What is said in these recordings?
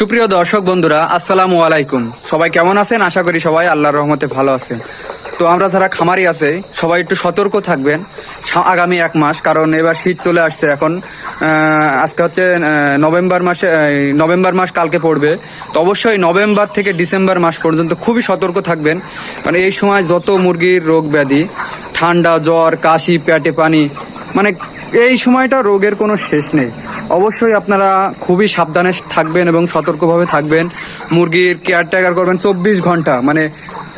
সুপ্রিয় দর্শক বন্ধুরা, আসসালামু আলাইকুম। সবাই কেমন আছেন? আশা করি সবাই আল্লাহর রহমতে ভালো আছেন। তো আমরা যারা খামারি আছে, সবাই একটু সতর্ক থাকবেন আগামী এক মাস, কারণ এবার শীত চলে আসছে এখন। আজকে হচ্ছে নভেম্বর মাসে নভেম্বর মাস কালকে পড়বে। তো অবশ্যই নভেম্বর থেকে ডিসেম্বর মাস পর্যন্ত খুবই সতর্ক থাকবেন। কারণ এই সময় যত মুরগির রোগ ব্যাধি, ঠান্ডা, জ্বর, কাশি, পেটে পানি মানে এই সময়টা রোগের কোনো শেষ নেই। অবশ্যই আপনারা খুবই সাবধানে থাকবেন এবং সতর্কভাবে থাকবেন। মুরগির কেয়ারটেকার করবেন চব্বিশ ঘণ্টা। মানে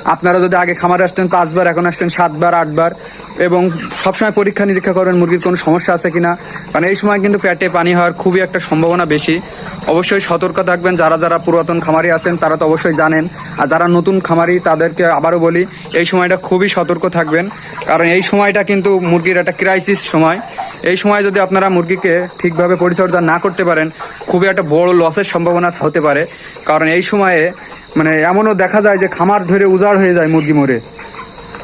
আপনারা যদি আগে খামারে আসতেন, পাঁচবার, এখন আসতেন সাতবার, আটবার এবং সবসময় পরীক্ষা নিরীক্ষা করবেন মুরগির কোনো সমস্যা আছে কিনা। কারণ এই সময় কিন্তু পেটে পানি হওয়ার খুবই একটা সম্ভাবনা বেশি। অবশ্যই সতর্ক থাকবেন। যারা যারা পুরাতন খামারি আছেন, তারা তো অবশ্যই জানেন। আর যারা নতুন খামারি, তাদেরকে আবারও বলি, এই সময়টা খুবই সতর্ক থাকবেন। কারণ এই সময়টা কিন্তু মুরগির একটা ক্রাইসিস সময়। এই সময় যদি আপনারা মুরগিকে ঠিকভাবে পরিচর্যা না করতে পারেন, খুবই একটা বড় লসের সম্ভাবনা হতে পারে। কারণ এই সময়ে মানে এমনও দেখা যায় যে খামার ধরে উজাড় হয়ে যায় মুরগি মরে।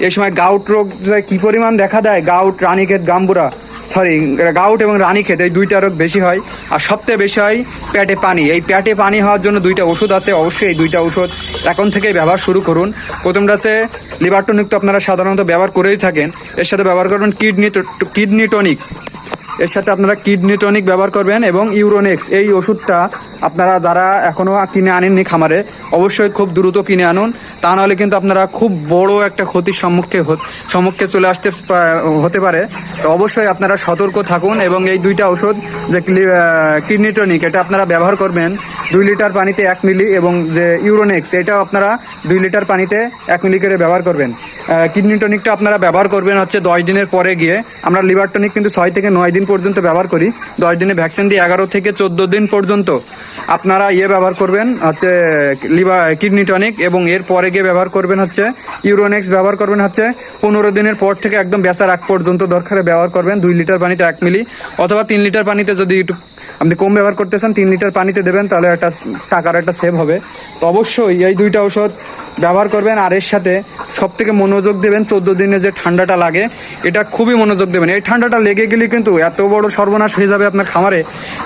এই সময় গাউট রোগ যে কি পরিমাণ দেখা দেয়? Gout Ranikhet, Gumboro. Sorry gout এবং রানীক্ষেত এই দুইটা রোগ বেশি হয়। আর সবচেয়ে বেশি হয় প্যাটে পানি। এই প্যাটে পানি হওয়ার জন্য দুইটা ওষুধ আছে, অবশ্যই এই দুইটা ওষুধ এখন থেকেই ব্যবহার শুরু করুন। প্রথমটা আছে লিভার টনিক তো আপনারা সাধারণত ব্যবহার করেই থাকেন। এর সাথে ব্যবহার করবেন কিডনি কিডনি টনিক। এর সাথে আপনারা কিডনি টনিক ব্যবহার করবেন এবং ইউরোনেক্স। এই ওষুধটা আপনারা যারা এখনও কিনে আনেননি খামারে, অবশ্যই খুব দ্রুত কিনে আনুন। তা নাহলে কিন্তু আপনারা খুব বড় একটা ক্ষতির সম্মুখে সম্মুখে চলে আসতে হতে পারে। তো অবশ্যই আপনারা সতর্ক থাকুন এবং এই দুইটা ওষুধ যে কিডনি টনিক এটা আপনারা ব্যবহার করবেন। দুই লিটার পানিতে এক মিলি এবং যে ইউরোনেক্স, এটাও আপনারা দুই লিটার পানিতে এক মিলি করে ব্যবহার করবেন। কিডনি টনিকটা আপনারা ব্যবহার করবেন হচ্ছে দশ দিনের পরে গিয়ে। আমরা লিভার টনিক কিন্তু ছয় থেকে নয় দিন পর্যন্ত ব্যবহার করি। দশ দিনে ভ্যাকসিন দিয়ে এগারো থেকে চোদ্দ দিন পর্যন্ত। আপনারা ইয়ে ব্যবহার করবেন হচ্ছে লিভার, কিডনি টনিক এবং এর পরে গিয়ে ব্যবহার করবেন হচ্ছে ইউরোনেক্স, ব্যবহার করবেন হচ্ছে পনেরো দিনের পর থেকে একদম বেচার আগ পর্যন্ত দরকারে ব্যবহার করবেন। দুই লিটার পানিতে এক মিলি অথবা তিন লিটার পানিতে যদি একটু আপনি কম ব্যবহার করতেছেন তিন লিটার পানিতে দেবেন, তাহলে একটা টাকার একটা সেভ হবে। তো অবশ্যই এই দুইটা ওষুধ ব্যবহার করবেন, আর এর সাথে সব থেকে মনোযোগ দেবেন, চোদ্দ দিনে যে ঠান্ডাটা লাগে, এটা খুবই মনোযোগ দেবেন। এই ঠান্ডাটা লেগে গেলে কিন্তু এত বড় সর্বনাশ হয়ে যাবে আপনার খামারে,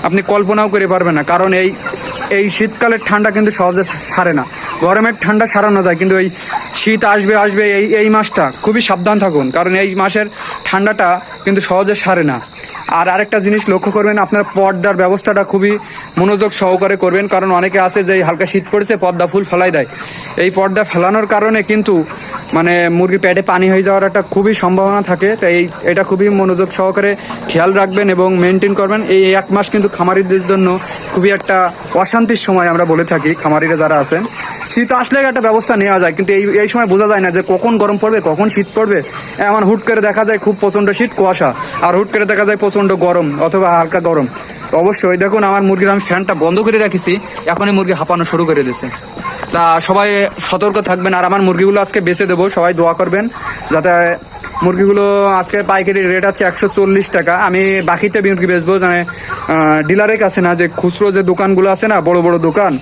আপনি কল্পনাও করে পারবেন না। কারণ এই এই শীতকালের ঠান্ডা কিন্তু সহজে সারে না। গরমের ঠান্ডা সারানো যায়, কিন্তু এই শীত আসবে আসবে, এই এই মাসটা খুবই সাবধান থাকুন। কারণ এই মাসের ঠান্ডাটা কিন্তু সহজে সারে না। আর আরেকটা জিনিস লক্ষ্য করবেন, আপনার পর্দার ব্যবস্থাটা খুবই মনোযোগ সহকারে করবেন, কারণ অনেকে আছে যে হালকা শীত পড়েছে, পর্দা ফুল ফেলাই দেয়। এই পর্দা ফেলানোর কারণে কিন্তু মানে মুরগি পেটে পানি হয়ে যাওয়ার একটা খুবই সম্ভাবনা থাকে। তো এই, এটা খুবই মনোযোগ সহকারে খেয়াল রাখবেন এবং মেনটেন করবেন। এই এক মাস কিন্তু খামারিদের জন্য খুবই একটা অশান্তির সময় আমরা বলে থাকি, খামারিরা যারা আছেন। শীত আসলে একটা ব্যবস্থা নেওয়া যায়, কিন্তু এই এই সময় বোঝা যায় না যে কখন গরম পড়বে, কখন শীত পড়বে। এমন হুট করে দেখা যায় খুব প্রচণ্ড শীত, কুয়াশা, আর হুট করে দেখা যায় প্রচণ্ড গরম অথবা হালকা গরম। তো অবশ্যই দেখুন, আমার মুরগির আমি ফ্যানটা বন্ধ করে রাখিছি, এখনই মুরগি হাঁপানো শুরু করে দিয়েছে। তা সবাই সতর্ক থাকবেন, আর আমার মুরগিগুলো আজকে বেচে দেবো, সবাই দোয়া করবেন, যাতে মুরগিগুলো আজকে পাইকারি রেট আছে একশো চল্লিশ টাকা। আমি বাকিতে মুরগি বেচবো মানে ডিলারের কাছে না, যে খুচরো যে দোকানগুলো আছে না, বড় বড় দোকান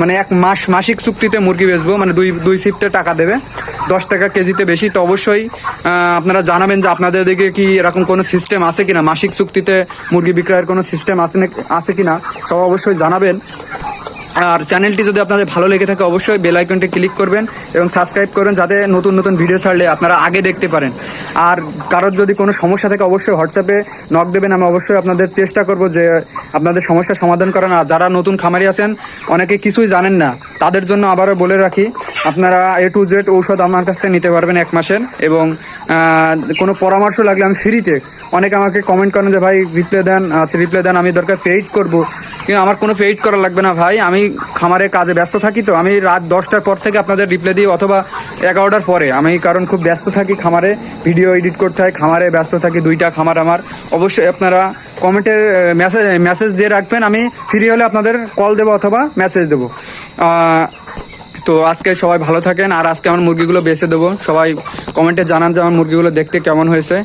মানে এক মাস মাসিক চুক্তিতে মুরগি বেচবো মানে দুই দুই শিফটে টাকা দেবে। দশ টাকা কেজিতে বেশি, তো অবশ্যই আপনারা জানাবেন যে আপনাদের দিকে কি এরকম কোনো সিস্টেম আছে কিনা। মাসিক চুক্তিতে মুরগি বিক্রয়ের কোনো সিস্টেম আছে আছে কিনা, সব অবশ্যই জানাবেন। আর চ্যানেলটি যদি আপনাদের ভালো লেগে থাকে, অবশ্যই বেল আইকনটি ক্লিক করবেন এবং সাবস্ক্রাইব করবেন যাতে নতুন নতুন ভিডিও ছাড়লে আপনারা আগে দেখতে পারেন। আর কারোর যদি কোনো সমস্যা থাকে, অবশ্যই হোয়াটসঅ্যাপে নক দেবেন। আমি অবশ্যই আপনাদের চেষ্টা করব যে আপনাদের সমস্যার সমাধান করেন আর যারা নতুন খামারি আছেন, অনেকে কিছুই জানেন না, তাদের জন্য আবারও বলে রাখি, আপনারা এ টু জেড ঔষধ আমার কাছ থেকে নিতে পারবেন এক মাসের। এবং কোনো পরামর্শ লাগলে আমি ফ্রিতে অনেকে আমাকে কমেন্ট করেন যে, ভাই রিপ্লাই দেন আচ্ছা রিপ্লাই দেন, আমি দরকার পেইড করব। কিন্তু আমার কোনো পেইড করা লাগবে না ভাই। আমি খামারে কাজে ব্যস্ত থাকি তো। আমি রাত দশটার পর থেকে আপনাদের রিপ্লাই দিই অথবা এগারোটার পরে। আমি কারণ খুব ব্যস্ত থাকি খামারে ভিডিও এডিট করতে হয়, খামারে ব্যস্ত থাকি, দুইটা খামার আমার। অবশ্যই আপনারা কমেন্টের মেসেজ মেসেজ দিয়ে রাখবেন। আমি ফ্রি হলে আপনাদের কল দেবো অথবা মেসেজ দেবো। তো আজকে সবাই ভালো থাকেন। আর আজকে আমার মুরগিগুলো বেছে দেবো। সবাই কমেন্টে জানান যে আমার মুরগিগুলো দেখতে কেমন হয়েছে।